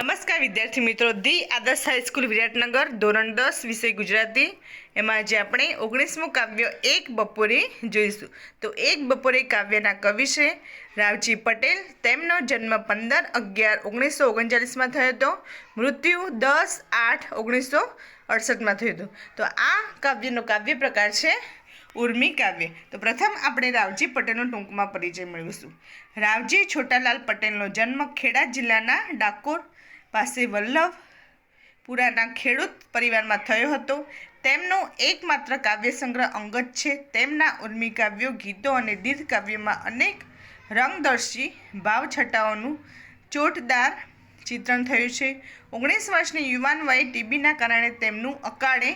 નમસ્કાર વિદ્યાર્થી મિત્રો, ધી આદર્શ હાઈસ્કૂલ વિરાટનગર ધોરણ દસ વિષય ગુજરાતી. એમાં આજે આપણે ઓગણીસમું કાવ્ય એક બપોરે જોઈશું. તો એક બપોરે કાવ્યના કવિ છે રાવજી પટેલ. તેમનો જન્મ પંદર અગિયાર ઓગણીસો ઓગણચાલીસમાં થયો હતો. મૃત્યુ દસ આઠ ઓગણીસો અડસઠમાં થયું હતું. તો આ કાવ્યનો કાવ્ય પ્રકાર છે ઉર્મી કાવ્ય. તો પ્રથમ આપણે રાવજી પટેલનો ટૂંકમાં પરિચય મેળવીશું. રાવજી છોટાલાલ પટેલનો જન્મ ખેડા જિલ્લાના ડાકોર પાસે વલ્લભ, પુરાના ખેડૂત પરિવારમાં થયો હતો. તેમનો એકમાત્ર કાવ્ય સંગ્રહ અંગત છે. તેમના ઉર્મી કાવ્યો, ગીતો અને દીર્ઘ કાવ્યોમાં અનેક રંગદર્શી ભાવછટાઓનું ચોટદાર ચિત્રણ થયું છે. ઓગણીસ વર્ષની યુવાન વયે ટીબીના કારણે તેમનું અકાળે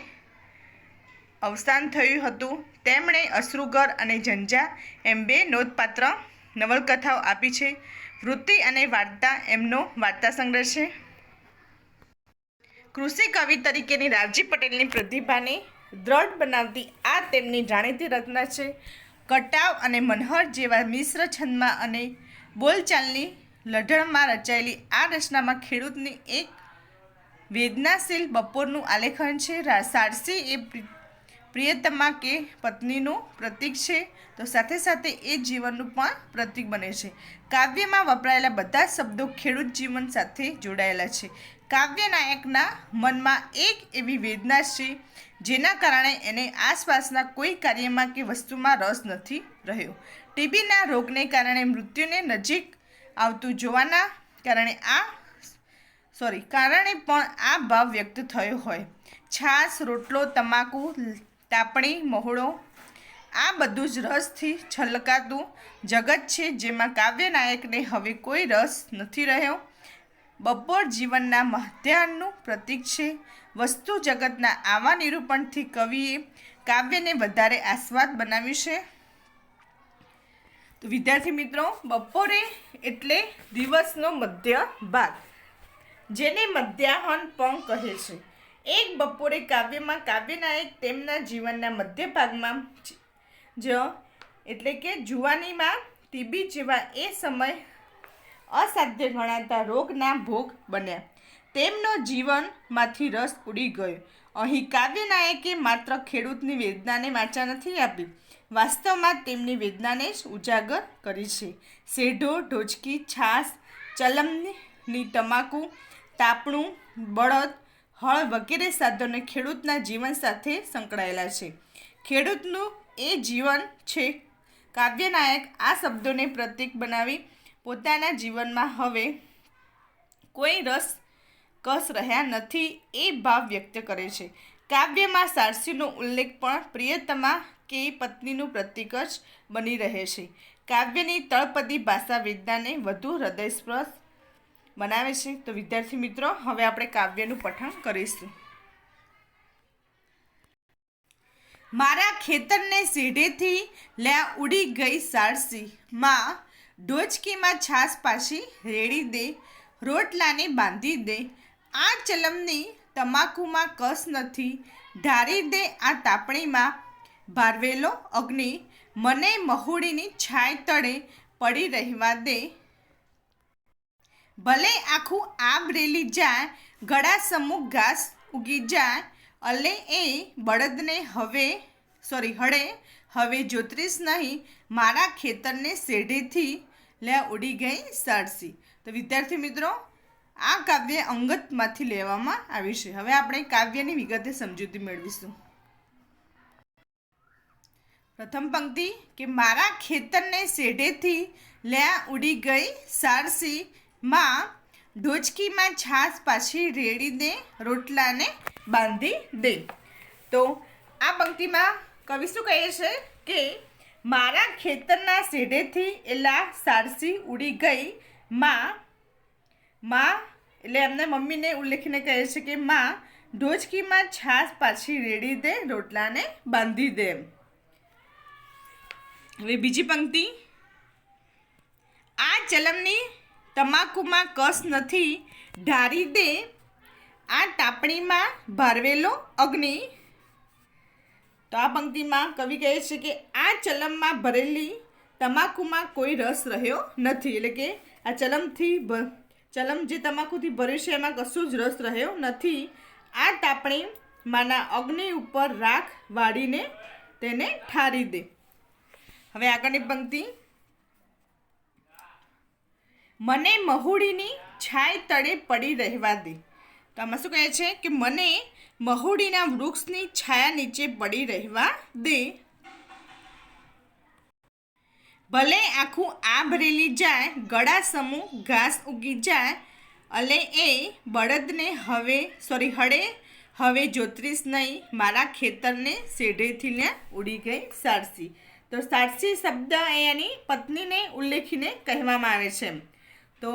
અવસાન થયું હતું. તેમણે અશ્રુગર અને ઝંઝા એમ બે નોંધપાત્ર નવલકથાઓ આપી છે. વૃત્તિ અને વાર્તા એમનો વાર્તા સંગ્રહ છે. કૃષિ કવિ તરીકેની રાવજી પટેલની પ્રતિભાને દ્રઢ બનાવતી આ તેમની જાણીતી રચના છે. કટાવ અને મનહર જેવા મિશ્ર છંદમાં અને બોલચાલની લઢણમાં રચાયેલી આ રચનામાં ખેડૂતની એક વેદનાશીલ બપોરનું આલેખન છે. સારસી એ પ્રિયતમા કે પત્નીનું પ્રતીક છે, તો સાથે સાથે એ જીવનનું પણ પ્રતીક બને છે. કાવ્યમાં વપરાયેલા બધા શબ્દો ખેડૂત જીવન સાથે જોડાયેલા છે. કાવ્ય નાયકના મનમાં એક એવી વેદના છે, જેના કારણે એને આસપાસના કોઈ કાર્યમાં કે વસ્તુમાં રસ નથી રહ્યો. ટીબીના રોગને કારણે મૃત્યુને નજીક આવતું જોવાના કારણે આ સોરી કારણે પણ આ ભાવ વ્યક્ત થયો હોય. છાશ, રોટલો, તમાકુ તાપણી, મહોળો, આ બધું જ રસથી છલકાતું જગત છે જેમાં કાવ્ય નાયકને હવે કોઈ રસ નથી રહ્યો. બપોર જીવનના મધ્યાહનનું પ્રતીક છે. વસ્તુ જગતના આવા નિરૂપણથી કવિએ કાવ્યને વધારે આસ્વાદ બનાવ્યું છે. તો વિદ્યાર્થી મિત્રો બપોરે એટલે દિવસનો મધ્ય ભાગ, જેને મધ્યાહન પણ કહે છે. એક બપોરે કાવ્યમાં કાવ્યનાયક તેમના જીવનના મધ્ય ભાગમાં જ- એટલે કે જુવાનીમાં ટીબી જેવા એ સમય અસાધ્ય ગણાતા રોગના ભોગ બન્યા. તેમનો જીવનમાંથી રસ ઉડી ગયો. અહીં કાવ્યનાયકે માત્ર ખેડૂતની વેદનાને વાંચા નથી આપી, વાસ્તવમાં તેમની વેદનાને જ ઉજાગર કરી છે. શેઢો, ઢોચકી છાશ ચલમની તમાકુ, તાપણું, બળદ હળ વગેરે સાધનો ખેડૂતના જીવન સાથે સંકળાયેલા છે. ખેડૂતનું એ જીવન છે. કાવ્યનાયક આ શબ્દોને પ્રતીક બનાવી પોતાના જીવનમાં હવે કોઈ રસ કસ રહ્યા નથી એ ભાવ વ્યક્ત કરે છે. કાવ્યમાં સારસીનો ઉલ્લેખ પણ પ્રિયતમા કે પત્નીનું પ્રતીક જ બની રહે છે. કાવ્યની તળપદી ભાષા વિદ્યાને વધુ હૃદયસ્પર્શ બનાવે છે. તો વિદ્યાર્થી મિત્રો, હવે આપણે કાવ્યનું પઠન કરીશું. મારા ખેતરને સીઢેથી લ્યા ઉડી ગઈ સારસી. માં, ડોચકીમાં છાસ પાછી રેડી દે, રોટલાને બાંધી દે. આ ચલમની તમાકુમાં કસ નથી. ઢારી દે આ તાપણીમાં ભારવેલો અગ્નિ. મને મહુડીની છાય તળે પડી રહેવા દે. ભલે આખું આબ રેલી જાય, ગળા સમૂહ ઘાસ ઉગી જાય, અલે એ બળદને હવે સોરી હળે, હવે જોત્રીસ નહીં, મારા ખેતરને શેઢેથી લે ઉડી ગઈ સરસી. તો વિદ્યાર્થી મિત્રો, આ કાવ્ય અંગતમાંથી લેવામાં આવ્યું છે. હવે આપણે કાવ્યની વિગતે સમજૂતી મેળવીશું. પ્રથમ પંક્તિ, કે મારા ખેતરને શેઢેથી લ્યા ઉડી ગઈ સારસી માં ઢોચકીમાં છાશ પાછી રેડી દે રોટલાને બાંધી દે. તો આ પંક્તિમાં કવિ શું કહે છે કે, મારા ખેતરના શેઢેથી એલા સારસી ઉડી ગઈ માં. માં એટલે એમને મમ્મીને ઉલ્લેખીને કહે છે કે, માં ઢોચકીમાં છાશ પાછી રેડી દે રોટલાને બાંધી દે. હવે બીજી પંક્તિ. આ ચલમની તમાકુમાં કસ નથી, ઢારી દે. આ તાપણીમાં ભારવેલો અગ્નિ. તો આ પંક્તિમાં કવિ કહે છે કે આ ચલમમાં ભરેલી તમાકુમાં કોઈ રસ રહ્યો નથી. એટલે કે આ ચલમથી ચલમ જે તમાકુથી ભર્યું છે, એમાં કશું જ રસ રહ્યો નથી. આ તાપણી માના અગ્નિ ઉપર રાખ વાળીને તેને ઠારી દે. હવે આગળની પંક્તિ. મને મહુડીની છાય તળે પડી રહેવા દે. તો આમાં શું કહે છે કે મને મહુડીના વૃક્ષની છાયા નીચે પડી રહેવા દે. ભલે આખું આભરેલી ભરેલી જાય, ગળા સમૂહ ઘાસ ઉગી જાય, અલે એ બળદને હવે સોરી હળે, હવે જોત્રીસ નહીં, મારા ખેતરને શેઢેથી ને ઉડી ગઈ સારસી. તો સારસી શબ્દ એની પત્નીને ઉલ્લેખીને કહેવામાં આવે છે તો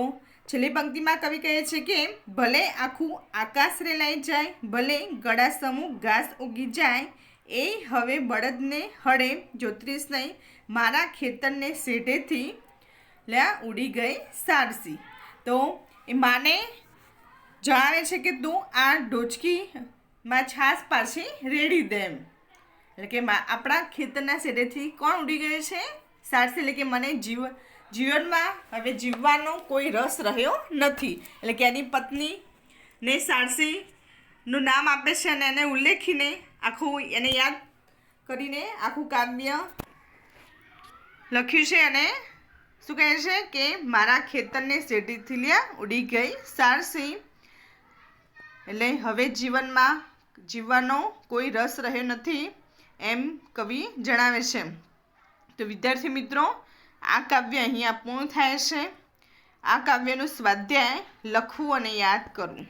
છેલ્લી પંક્તિમાં કવિ કહે છે કે, ભલે આખું આકાશ રેલાઈ જાય, ભલે ગળા સમૂહ ઘાસ ઉગી જાય, એ હવે બળદને હળે જોત્રીસ નહીં, મારા ખેતરને શેઢેથી લ્યા ઉડી ગઈ સારસી. તો એ માને જણાવે છે કે, તું આ ડોચકીમાં છાશ પાછી રેડી દે એમ એટલે કે આપણા ખેતરના શેઢેથી કોણ ઉડી ગયું છે? સારસી એટલે કે, મને જીવ જીવનમાં હવે જીવવાનો કોઈ રસ રહ્યો નથી. એટલે કે એની પત્ની ને સારસીનું નામ આપે છે અને એને ઉલ્લેખીને આખું એને યાદ કરીને આખું કાવ્ય લખ્યું છે અને શું કહે છે કે મારા ખેતરને શેઢીથી લ્યા ઉડી ગઈ સારસી એટલે હવે જીવનમાં જીવવાનો કોઈ રસ રહ્યો નથી એમ કવિ જણાવે છે. તો વિદ્યાર્થી મિત્રો આ કાવ્ય અહીંયા પૂર્ણ થાય છે. આ કાવ્યનું સ્વાધ્યાય લખવું અને યાદ કરવું.